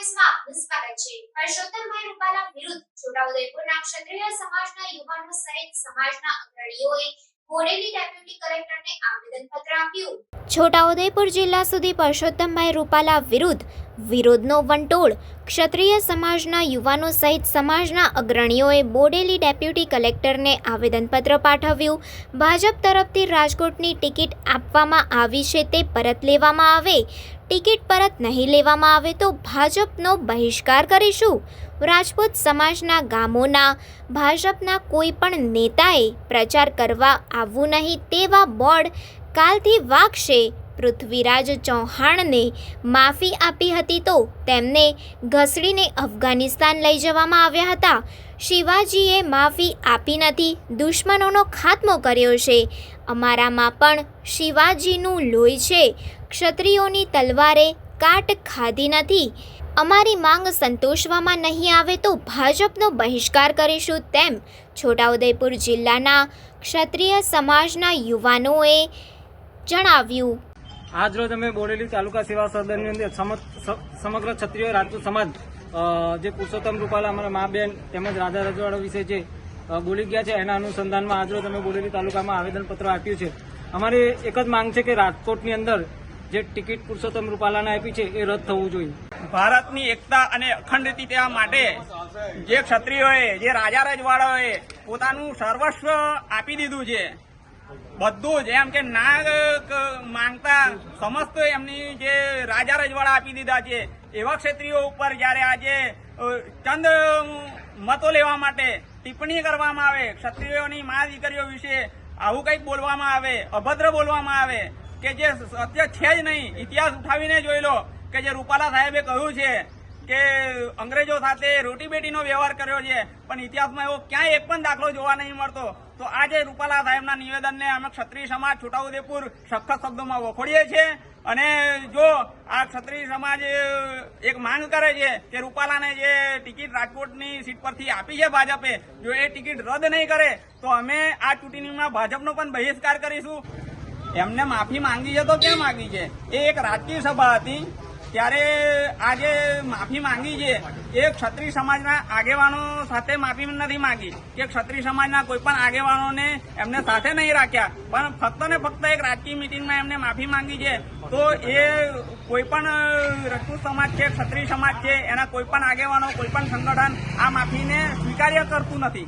છે. પરસોત્તમભાઈ રૂપાલા વિરુદ્ધ છોટાઉદેપુરના ક્ષત્રિય સમાજના યુવાનો સહિત સમાજના અગ્રણીઓએ બોડેલી ડેપ્યુટી કલેક્ટરને આવેદનપત્ર આપ્યું. છોટાઉદેપુર જિલ્લા સુધી પરસોત્તમભાઈ રૂપાલા વિરુદ્ધ વિરોધનો વંટોળ. ક્ષત્રિય સમાજના યુવાનો સહિત સમાજના અગ્રણીઓએ બોડેલી ડેપ્યુટી કલેક્ટરને આવેદનપત્ર પાઠવ્યું. ભાજપ તરફથી રાજકોટની ટિકિટ આપવામાં આવી છે તે પરત લેવામાં આવે. ટિકિટ પરત નહીં લેવામાં આવે તો ભાજપનો બહિષ્કાર કરીશું. રાજપૂત સમાજના ગામોના, ભાજપના કોઈ પણ નેતાએ પ્રચાર કરવા આવવું નહીં તેવા બોર્ડ કાલથી વાગશે. પૃથ્વીરાજ ચૌહાણને માફી આપી હતી તો તેમને ઘસડીને અફઘાનિસ્તાન લઈ જવામાં આવ્યા હતા. શિવાજીએ માફી આપી નથી, દુશ્મનોનો ખાત્મો કર્યો છે. અમારામાં પણ શિવાજીનું લોહી છે. ક્ષત્રિયોની તલવારે કાટ ખાધી નથી. અમારી માંગ સંતોષવામાં નહીં આવે તો ભાજપનો બહિષ્કાર કરીશું તેમ છોટાઉદેપુર જિલ્લાના ક્ષત્રિય સમાજના યુવાનોએ જણાવ્યું. આજ રોજ અમે બોડેલી તાલુકા સેવા સદનની અંદર સમ- સમગ્ર ક્ષત્રિય રાજપૂત સમાજ જે પુરુષોત્તમ રૂપાલા અમારા મા બેન તેમજ રાજા રજવાડા વિશે જે બોલી ગયા છે, એના અનુસંધાનમાં આજરોજ અમે બોડેલી તાલુકામાં આવેદનપત્ર આપ્યું છે. અમારી એક જ માંગ છે કે રાજકોટની અંદર જે ટિકિટ પુરુષોત્તમ રૂપાલાને આપી છે, એ રદ થવું જોઈએ. ભારતની એકતા અને અખંડિતતા માટે જે ક્ષત્રિયોએ, જે રાજા રજવાડાઓએ પોતાનું સર્વસ્વ આપી દીધું છે. બધું જ. એમ કે નાગ માંગતા સમસ્ત એમની જે રાજા રજવાડા આપી દીધા છે, એવા ક્ષેત્રીઓ ઉપર જ્યારે આજે ચંદ મતો લેવા માટે ટિપ્પણી કરવામાં આવે, ક્ષત્રિયોની મા દીકરીઓ વિશે આવું કંઈક બોલવામાં આવે, અભદ્ર બોલવામાં આવે, કે જે સત્ય છે જ નહીં, ઇતિહાસ ઉઠાવીને જોઈ લો, કે જે રૂપાલા સાહેબે કહ્યું છે કે અંગ્રેજો સાથે રોટી બેટીનો વ્યવહાર કર્યો છે, પણ ઇતિહાસમાં એવો ક્યાંય એક પણ દાખલો જોવા નહીં મળતો. તો આજે રૂપાલા સાહેબના નિવેદનને અમે ક્ષત્રિય સમાજ છોટાઉદેપુર સખત શબ્દોમાં વખોડીએ છીએ. અને જો આ ક્ષત્રિય સમાજ એક માંગ કરે છે કે રૂપાલાને જે ટિકિટ રાજકોટની સીટ પરથી આપી છે ભાજપે, જો એ ટિકિટ રદ નહીં કરે, તો અમે આ ચૂંટણીમાં ભાજપનો પણ બહિષ્કાર કરીશું. એમને માફી માંગી છે તો કેમ માંગી છે? એ એક રાજકીય સભા હતી. ત્યારે આજે માફી માંગી છે. એ ક્ષત્રિય સમાજના આગેવાનો સાથે માફી નથી માંગી. કે ક્ષત્રિય સમાજના કોઈ પણ આગેવાનોને એમને સાથે નહીં રાખ્યા. પણ ફક્ત ને ફક્ત એક રાજકીય મિટિંગમાં એમને માફી માંગી છે. તો એ કોઈ પણ સમાજ છે, ક્ષત્રિય સમાજ છે, એના કોઈ પણ આગેવાનો, કોઈ પણ સંગઠન આ માફીને સ્વીકાર્ય કરતું નથી.